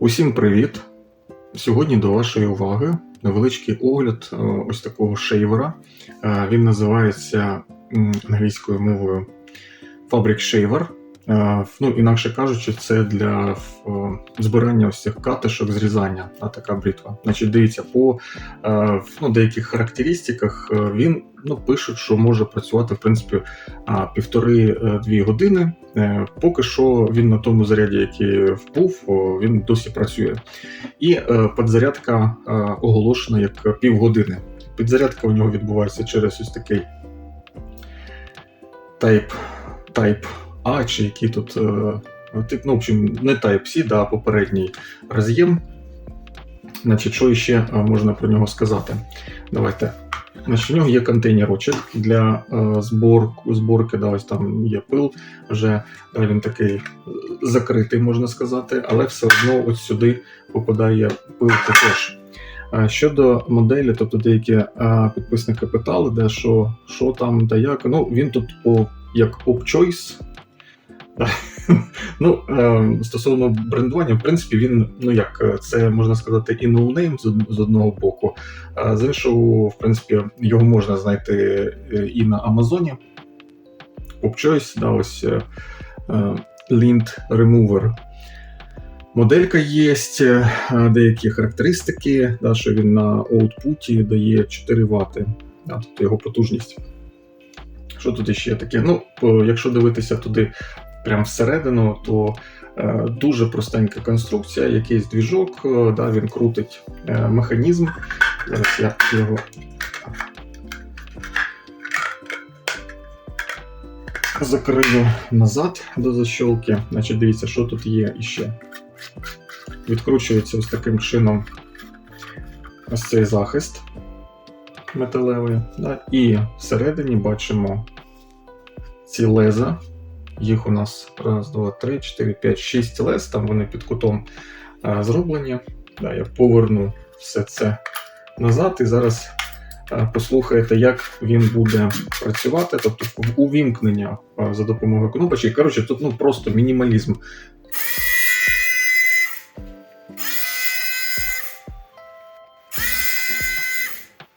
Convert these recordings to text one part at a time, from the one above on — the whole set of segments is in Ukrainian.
Усім привіт! Сьогодні до вашої уваги невеличкий огляд е, ось такого шейвера. Е, Він називається англійською мовою Fabric Shaver. Е, Ну, інакше кажучи, це для е, збирання ось цих катишок зрізання, а така бритва. Значить, дивіться, по е, ну, деяких характеристиках він ну, пишуть, що може працювати в принципі півтори-дві години. Поки що він на тому заряді, який був, він досі працює. І підзарядка оголошена як півгодини. Підзарядка у нього відбувається через ось такий Type, A, чи який тут. е, тип, ну, в общем, не Type-C, да, а попередній роз'єм. Значить, що ще е, можна про нього сказати? Давайте. Значить, у нього є контейнерочок для е, зборку, зборки, да, ось там є пил, вже да, він такий закритий, можна сказати, але все одно от сюди попадає пил також. Щодо моделі, тобто деякі підписники питали, де що, що там, де як. Ну, він тут по, як op-choice. Ну, е, стосовно брендування, в принципі, він, ну як, е, це можна сказати, і ноунейм з, одного боку, з іншого, в принципі, його можна знайти е, і на Амазоні. PopChoice, да, ось е, Lint Remover. Моделька є, деякі характеристики, да, що він на output дає 4 Вт, да, тобто його потужність. Що тут іще таке? Ну, якщо дивитися туди прямо всередину, то е, дуже простенька конструкція, якийсь двіжок, е, да, він крутить е, механізм. Зараз я його закрию назад до защолки. Значить, дивіться, що тут є іще. Відкручується ось таким чином ось цей захист металевий. Да? І всередині бачимо ці леза. Їх у нас раз, два, три, чотири, п'ять, шість лез. Там вони під кутом е, зроблені. Да, я поверну все це назад і зараз е, послухаєте, як він буде працювати, тобто увімкнення е, за допомогою кнопочок. Коротше, тут ну, просто мінімалізм.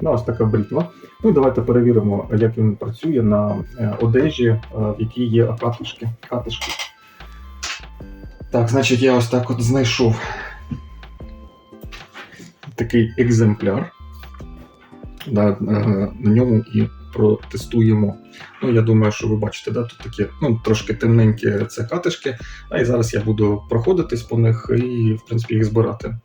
Ну, ось така бритва. Ну і давайте перевіримо, як він працює на е, одежі, е, в якій є катишки. катишки. Так, значить, я ось так от знайшов такий екземпляр. Да, е, на ньому і протестуємо. Ну, я думаю, що ви бачите, да, тут такі ну, трошки темненькі це катишки. А і зараз я буду проходитись по них і, в принципі, їх збирати.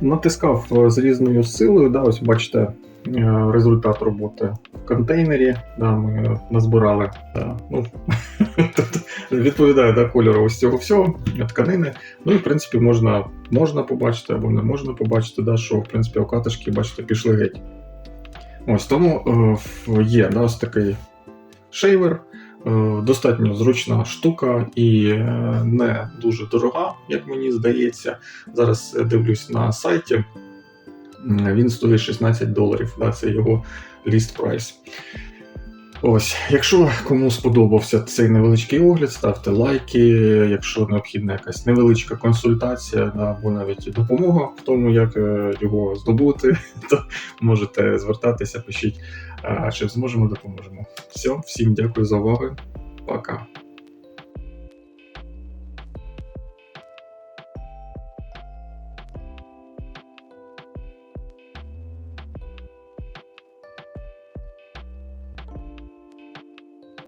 Натискав е, з різною силою, да, ось бачите е, результат роботи в контейнері. Да, ми е, назбирали. Да, ну, відповідає да, кольору ось цього всього, тканини. Ну і в принципі можна, можна побачити або не можна побачити, да, що в принципі окатишки, бачите, пішли геть. Ось тому е, є да, ось такий шейвер. Е, Достатньо зручна штука і е, не дуже дорога, як мені здається. Зараз е, дивлюсь на сайті. Він стоїть 16 доларів. Да, це його ліст прайс. Ось, якщо кому сподобався цей невеличкий огляд, ставте лайки. Якщо необхідна якась невеличка консультація або навіть допомога в тому, як е, його здобути, то можете звертатися, пишіть, чи зможемо допоможемо. Все, всім дякую за увагу. Пока.